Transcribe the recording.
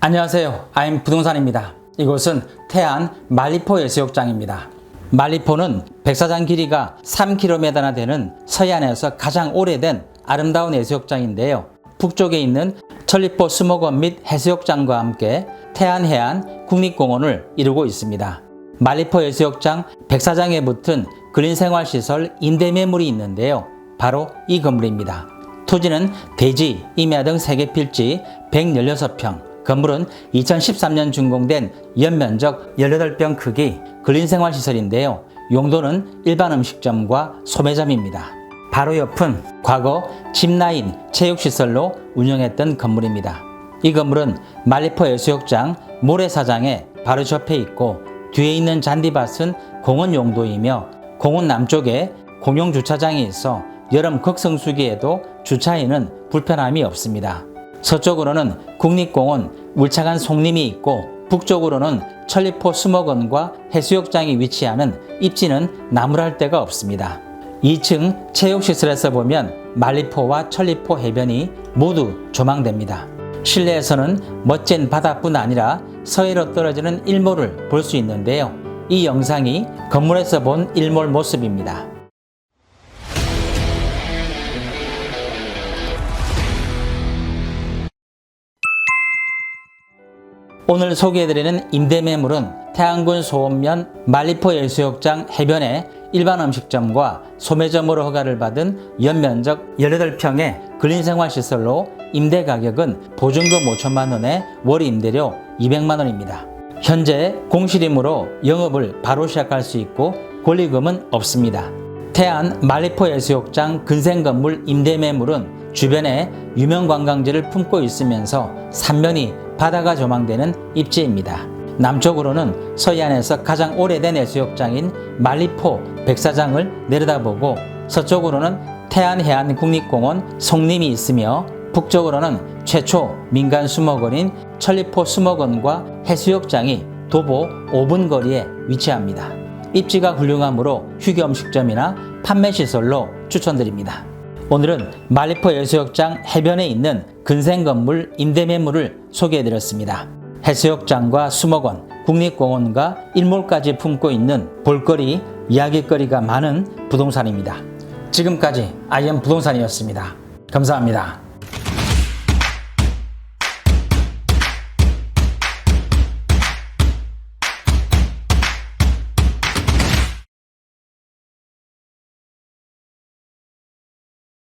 안녕하세요. 아임 부동산입니다. 이곳은 태안 말리포 해수욕장입니다. 말리포는 백사장 길이가 3km나 되는 서해안에서 가장 오래된 아름다운 해수욕장인데요. 북쪽에 있는 천리포 수목원 및 해수욕장과 함께 태안해안 국립공원을 이루고 있습니다. 말리포 해수욕장 백사장에 붙은 그린생활시설 임대매물이 있는데요. 바로 이 건물입니다. 토지는 대지, 임야 등 3개 필지 116평, 건물은 2013년 준공된 연면적 18평 크기 근린생활시설인데요. 용도는 일반 음식점과 소매점입니다. 바로 옆은 과거 집라인 체육시설로 운영했던 건물입니다. 이 건물은 말리포 해수욕장 모래사장에 바로 접해 있고 뒤에 있는 잔디밭은 공원 용도이며 공원 남쪽에 공용 주차장이 있어 여름 극성수기에도 주차에는 불편함이 없습니다. 서쪽으로는 국립공원 울창한 송림이 있고 북쪽으로는 천리포 수목원과 해수욕장이 위치하는 입지는 나무랄 데가 없습니다. 2층 체육시설에서 보면 말리포와 천리포 해변이 모두 조망됩니다. 실내에서는 멋진 바다뿐 아니라 서해로 떨어지는 일몰을 볼 수 있는데요. 이 영상이 건물에서 본 일몰 모습입니다. 오늘 소개해드리는 임대매물은 태안군 소원면 말리포 해수욕장 해변에 일반 음식점과 소매점으로 허가를 받은 연면적 18평의 근린생활시설로 임대 가격은 보증금 5천만 원에 월 임대료 200만 원입니다. 현재 공실이므로 영업을 바로 시작할 수 있고 권리금은 없습니다. 태안 말리포 해수욕장 근생 건물 임대 매물은 주변에 유명 관광지를 품고 있으면서 삼면이 바다가 조망되는 입지입니다. 남쪽으로는 서해안에서 가장 오래된 해수욕장인 말리포 백사장을 내려다보고 서쪽으로는 태안해안 국립공원 송림이 있으며 북쪽으로는 최초 민간 수목원인 천리포 수목원과 해수욕장이 도보 5분 거리에 위치합니다. 입지가 훌륭하므로 휴게 음식점이나 판매 시설로 추천드립니다. 오늘은 말리포 해수욕장 해변에 있는 근생 건물 임대 매물을 소개해드렸습니다. 해수욕장과 수목원, 국립공원과 일몰까지 품고 있는 볼거리, 이야기거리가 많은 부동산입니다. 지금까지 아이엠 부동산이었습니다. 감사합니다.